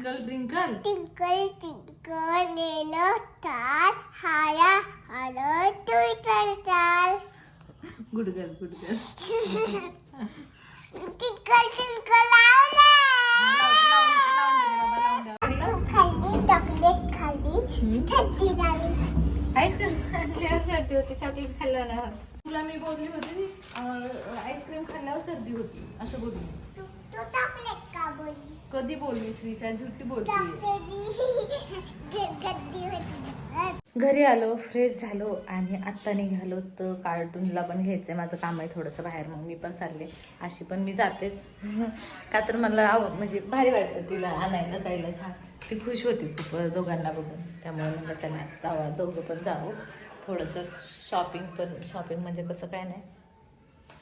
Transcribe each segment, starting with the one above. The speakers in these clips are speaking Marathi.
ट्विंकल ट्विंकल टिंकल टिंकल लेलो स्टार हाया हालो ट्विंकल स्टार गुडगल गुडगल टिंकल टिंकल खाल्ली चॉकलेट खाल्ली थंडी झाली सर्दी होती चॉकलेट खाल्लं ना. तुला मी बोलली होती आईस्क्रीम खाल्ल्यावर सर्दी होती असं बोलली. तू तू चॉकलेट का बोलली? कधी बोलली श्रीशा झुट्टी बोलती घरी आलो फ्रेश झालो आणि आत्ता निघालो तर कार्टूनला पण घ्यायचंय. माझं काम आहे थोडंसं बाहेर मग मी पण चालले. अशी पण मी जातेच. का तर मला आव म्हणजे भारी वाटतं तिला आणायला जायला छान. ती खुश होती खूप दोघांना बघून. त्यामुळे म्हणलं त्याला जावा दोघं पण जावं. थोडंसं शॉपिंग पण शॉपिंग म्हणजे तसं काय नाही.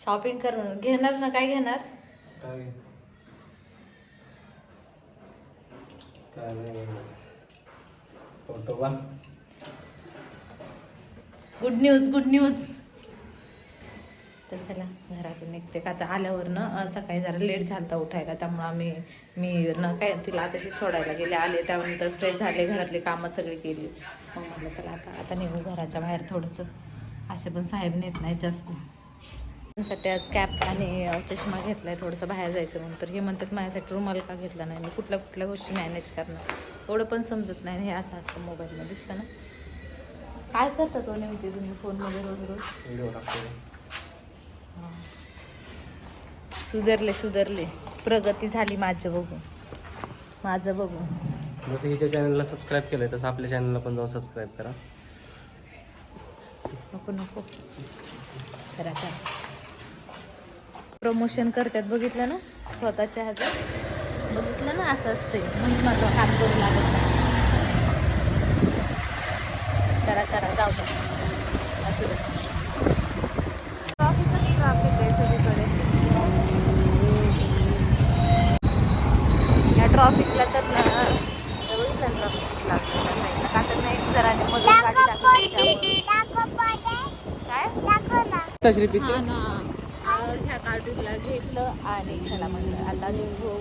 शॉपिंग करून घेणार ना काय घेणार? गुड न्यूज गुड न्यूज तर चला घरातून निघते का? आता आल्यावर ना सकाळी जरा लेट झालता उठायला त्यामुळं आम्ही मी न काय तिला आताशी सोडायला गेले आले त्यानंतर फ्रेश झाले घरातली कामं सगळी केली. मग म्हटलं चला आता आता निघू घराच्या बाहेर थोडंसं. असे पण साहेब नेत नाही जास्त. साठी आज कॅप आणि चष्मा घेतलाय थोडंसं बाहेर जायचं म्हणून. तर हे म्हणतात माझ्यासाठी रुमाल का घेतला नाही. मी कुठल्या कुठल्या गोष्टी मॅनेज करणार? एवढं पण समजत नाही. हे असं असतं मोबाईलमध्ये दिसतं ना? काय करता तो नेमके तुम्ही फोनमध्ये रोज रोज? सुधारले सुधारले. प्रगती झाली माझं बघून. माझं बघून. जसं हिच्या चॅनलला सबस्क्राईब केलंय तसं आपल्या चॅनलला पण जाऊन सबस्क्राईब करा. नको नको. करा करा. प्रमोशन करतात. बघितलं ना? स्वतःच्या ह्याचं? बघितलं ना? असं असते म्हणून माझं काम करू लागत नाही. करा करा. जाऊ दे. असू दे. ट्रॉफिकच ट्रॉफिक आहे सगळीकडे. या ट्रॉफिकला तर बघितलं ट्रॉफिक लागतं का तर नाही जरा गाडी त्यामुळे. काय पिक्चर हा ना आ, ह्या कार्टूनला घेतलं आणि ह्याला म्हणलं आता निघू.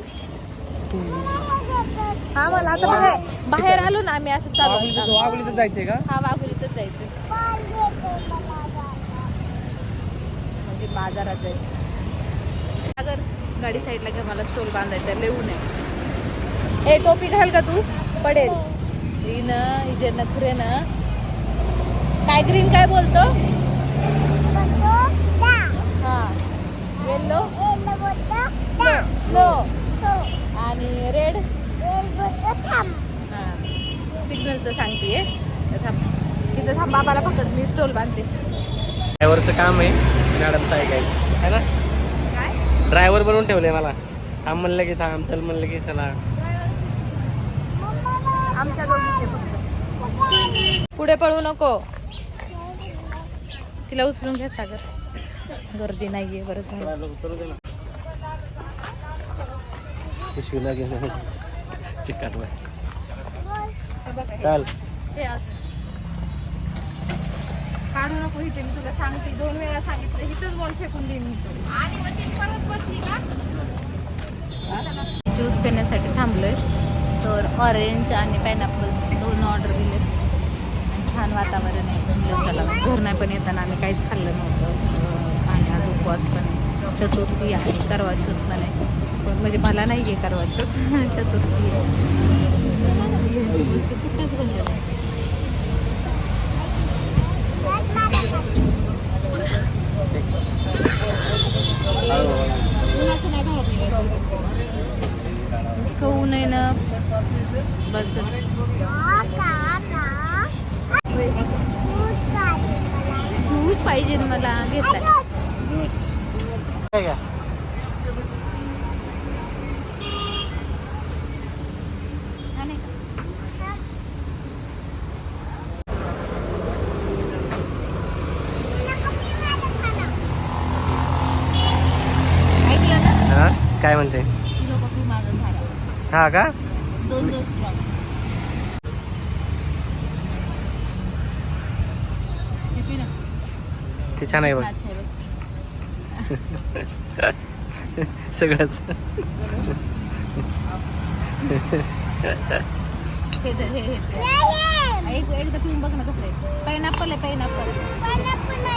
हा मला आता बाहेर बाहेर आलो ना आम्ही असं चालू. वागलीचं जायचंय का? हा वाघुलीतच जायचं म्हणजे बाजारात जायचं. अगर गाडी साईडला घ्या मला स्टोल बांधायचा लिहू नये ए टोपी घाल का तू? पडेल. ही. ना हिजे नखरे ना काय ग्रीन काय बोलतो हा येल्लो? स्लो आणि रेड? हा. सिग्नलचं सांगते थांब. तिथं थांब बाबाला पकड. मी स्टोल बांधते. ड्रायव्हरचं काम आहे. मॅडमचं ऐकायचं है ना? काय? ड्रायव्हर बनवून ठेवलंय मला. थांब म्हणलं की थांब चल म्हणलं की चला. आमच्या दोघीचे फक्त. पुढे पळू नको. तिला उचलून घ्या सागर. गर्दी नाहीये बरं झालं. पिशवीला चिकटला चाल. हे. काढू नको इथे मी तुला सांगते. दोन वेळा सांगितलं इथंच बॉल फेकून देईन मी तो आणि मग ती परत बसली का? ज्यूस पिण्यासाठी थांबलोय. तर ऑरेंज आणि पायनॅपल दोन ऑर्डर दिले आणि छान वातावरण आहे. चला घर नाही पण येताना आम्ही काहीच खाल्लं नव्हतं. उपवास पण आहे. चतुर्थी आहे करवाचौथ पण आहे. पण म्हणजे मला नाही आहे करवाचौथ चतुर्थी आहे. ह्यांची वस्तू कुठेच बंद नाही उन्हाचं नाही बाहेर निघायचं इतकं ऊन आहे ना बस दूध पाहिजे ना मला घेतलाय. हा? काय म्हणते? हा का? दोन दोन ते छान आहे बघ. सगळंच. हे हे हे पे. नाही एक एकदा पिऊन बघ ना कसं आहे. पायनॅपल आहे पायनॅपल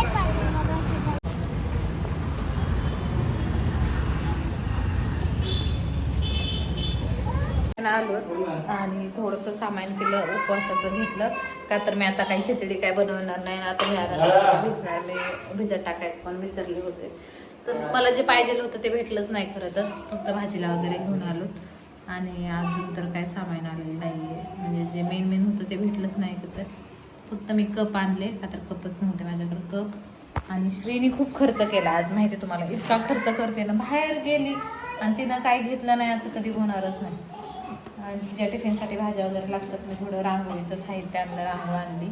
आलो आणि थोडंसं सामान केलं उपवासाचं घेतलं. का तर मी आता काही खिचडी काय बनवणार नाही आता ह्या भिजणार भिजत टाकायचं पण विसरले होते. तर मला जे पाहिजे होतं ते भेटलंच नाही खरं तर. फक्त भाजीला वगैरे घेऊन आलो. आणि अजून तर काय सामान आलेलं नाही आहे म्हणजे जे मेन मेन होतं ते भेटलंच नाही तर. फक्त मी कप आणले. का तर कपच नव्हते माझ्याकडे कप आणि श्रीनी खूप खर्च केला आज माहिती आहे तुम्हाला. इतका खर्च करते ना. बाहेर गेली आणि तिनं काय घेतलं नाही असं कधी होणारच नाही. आणि तिच्या टिफिनसाठी भाज्या वगैरे लागतात मी थोडं रांगोळीचं साहित्य आणलं रांगोळ आणली.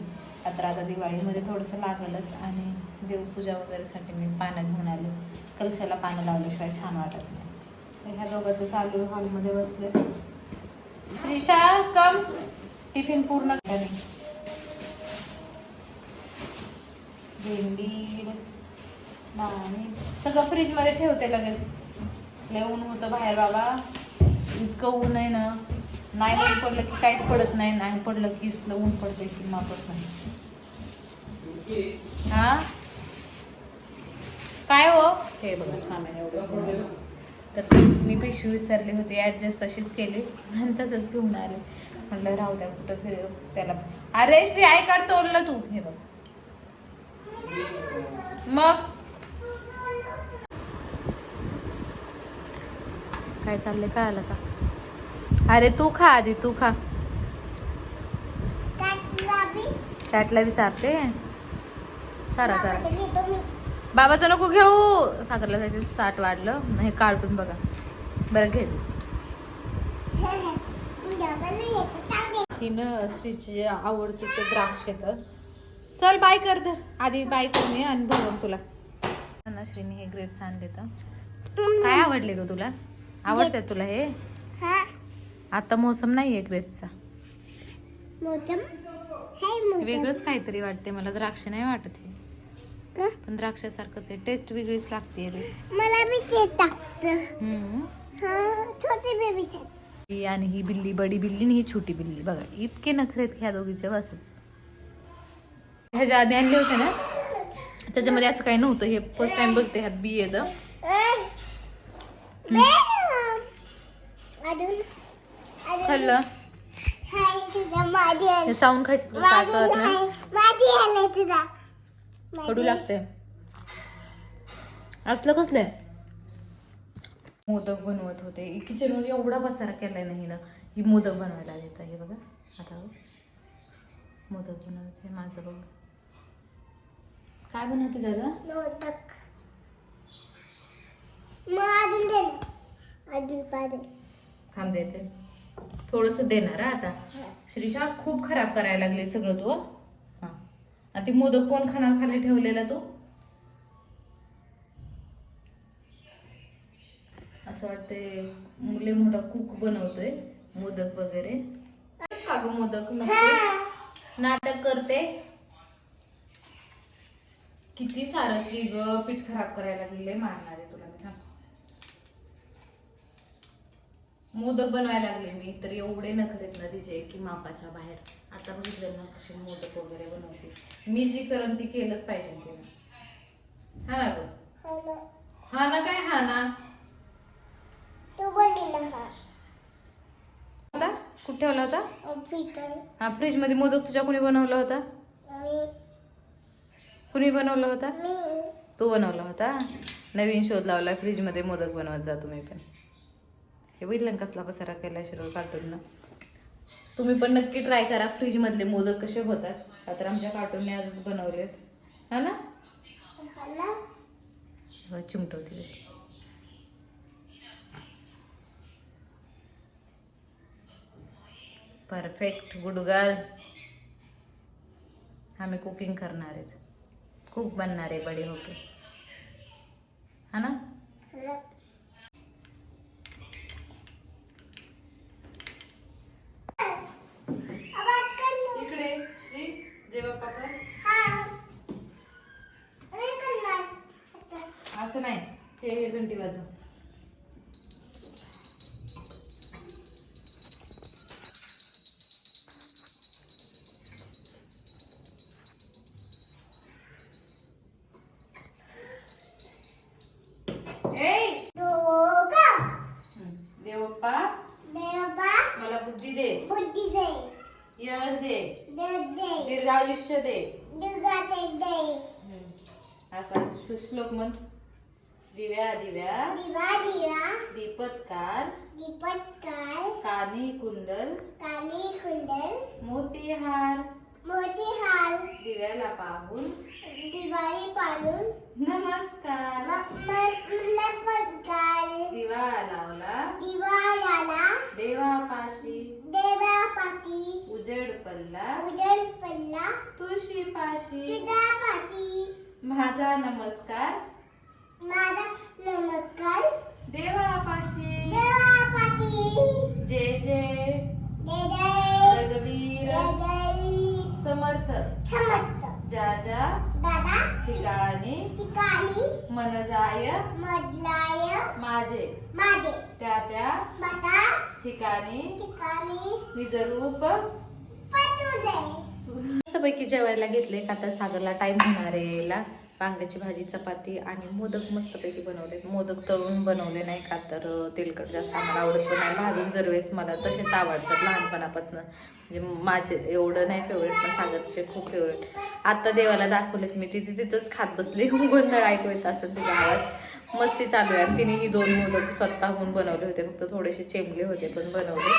आता आता दिवाळीमध्ये थोडंसं लागलंच. आणि देवपूजा वगैरेसाठी मी पानं घेऊन आले. कलशाला पानं लावल्याशिवाय छान वाटत नाही. तर ह्या दोघांचं चालू हॉलमध्ये बसले. श्रीशा कम टिफिन पूर्ण झाली भेंडी आणि सगळं फ्रीजमध्ये ठेवते लगेच. लय ऊन होतं बाहेर बाबा. इतकं ऊन आहे ना. नाही ऊन पडलं की काहीच पडत नाही. नाही पडलं की ऊन पडते की मापत नाही. हा? काय हो? हे बघा सामान एवढं तर मी पिशवी विसरली होती ऍडजस्ट तशीच केली. आणि तसंच घेऊन आले. म्हटलं राहू द्या कुठं फिर त्याला. अरे श्री आई काढ तोडलं तू. हे बघ. मग? काय चाललंय? काय आलं का? अरे तू खा आधी तू खा. त्यातला विचारते सारा सारा. बाबाचं नको घेऊ. साखरला जायचं ताट वाढलं. हे कार्टून बघा. बरं घे. तू डबल येतं चांगले हिनं श्रीची जे आवडते ते द्राक्ष तर चल बाय कर धर. आधी बाय कर मी आणि मग तुला. श्रीने हे ग्रेप्स आणले तर. काय आवडले ग तुला? आवडते तुला हे? हा. आता मोसम नाहीये ग्रेप्सचा मोठं हे मोठं वेगळंच काहीतरी वाटते मला द्राक्ष नाही वाटत हे. का? पण द्राक्षासारखंच आहे. टेस्ट वेगळीच लागते मला बी ते टाकतं. छोटी ही आणि ही बिल्ली बडी बिल्ली आणि ही छोटी बिल्ली. बघा इतके नखरेत ह्या दोघीच्या बसच ह्याच्या आधी आणले होते ना त्याच्यामध्ये असं काही नव्हतं. हे फर्स्ट टाइम बघते ह्यात बी येतं अजून अजून. खाल्लं? हाय तुझा माझी हे चावून खायचं तुला काय कळत नाही. माझी आलं तुझा कडू लागते असलं कसलं? मोदक बनवत होते. किचनवर एवढा पसारा केलाय नाही ना ही मोदक बनवायला येत हे बघा. आता. मोदक बनवते. माझं बघ. काय बनवते दादा? मोदक. मग अजून. अजून थांब देते. थोडस देणार हा आता? श्रीषा खूप खराब करायला लागले सगळं तू हा. ते मोदक कोण खाणार खाली ठेवलेला तू? असं वाटते मुले मोठा कुक बनवतोय मोदक वगैरे. का ग मोदक नाटक करते. किती सारं श्री ग पीठ खराब करायला लागलेलं मारणार आहे तुला मी थांब. मोदक बनवायला लागले मी तर एवढे नखरेत ना तिचे की मापाच्या बाहेर. आता बघितलं ना कसे मोदक वगैरे बनवते. मी जी करन ती केलंच पाहिजे तिनं हा ना ग? हो ना. काय हा ना? तू बोलली ना हा. होता? कुठे ठेवला होता? हा फ्रीजमध्ये मोदक तुझ्या कुणी बनवला होता? कुणी बनवला होता? तू बनवला होता? नवीन शोध लावला फ्रीजमध्ये मोदक बनवत जा तुम्ही पण. हे बघितलं ना कसला पसारा केला शिरोळ कार्टूननं तुम्ही पण नक्की ट्राय करा. फ्रीज मधले मोदक कसे होतात? तर आमच्या कार्टूनने आजच बनवलेत हा ना? हा चिमटवते कशी परफेक्ट गुड गर्ल आम्ही कुकिंग करणार आहेत. कुक बनणार आहे बडे होके. हा ना? वाजव. देवप्पा देवप्पा. मला बुद्धी दे. बुद्धी दे. यश दे. दे. दीर्घायुष्य दे. दीर्घायुष्य दे. असा सुश्लोक म्हण. दिव्या दिव्या. दिवा दिवा. दीपत्कार. दीपत्कार. कानी कुंडल. कानी कुंडल. मोतीहार. मोती हाल दिव्याला पाहून. दिवाळी पाडून. नमस्कार. पत्कार. दिवा लावला. दिवाळाला देवापाशी. देवापाती उजेड पल्ला उदल पल्ला तुळशी पाशी तुझापाती माझा नमस्कार. ठिकाणी. ठिकाणी. मन जाय मधलाय माझे. माझे. त्या त्या. बाटा ठिकाणी. ठिकाणी. निजरूप पटू दे मस्तपैकी जेवायला घेतले का तर सागरला? टाइम होणार आहे वांग्याची भाजी चपाती आणि मोदक मस्तपैकी बनवले. मोदक तळून बनवले नाही का? तर तेलकट जास्त आम्हाला आवडत पण नाही. भाजून जर वेळेस मला तसेच आवडतात लहानपणापासून. म्हणजे माझे एवढं नाही फेवरेट पण सागरचे खूप फेवरेट आता देवाला दाखवलेच मी. तिथे तिथंच खात बसले. गोंधळ ऐकू येत असं तिचा आवाज. मस्ती चालू आहे. तिने ही दोन मोदक स्वतःहून बनवले होते. फक्त थोडेसे चेंबले होते पण बनवले.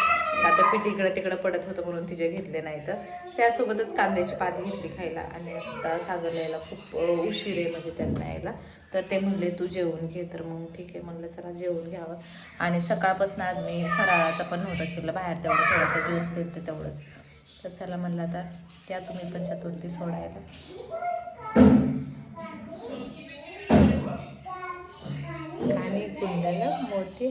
आता पीठ इकडं तिकडं पडत होतं म्हणून तिचे घेतले नाही तर. त्यासोबतच कांद्याची पाती घेतली खायला. आणि आता सागर यायला खूप उशीर आहे म्हणजे त्यांना यायला. तर ते म्हणले तू जेवून घे. तर मग ठीक आहे. म्हणलं चला जेवून घ्यावं. आणि सकाळपासून आज मी फराळाचा पण नव्हतं केलं. बाहेर तेवढं थोडासा ज्यूस पिलते तेवढंच. तर चला म्हणलं आता त्या तुम्ही पण चतुर्थी सोडायला. आणि मोठी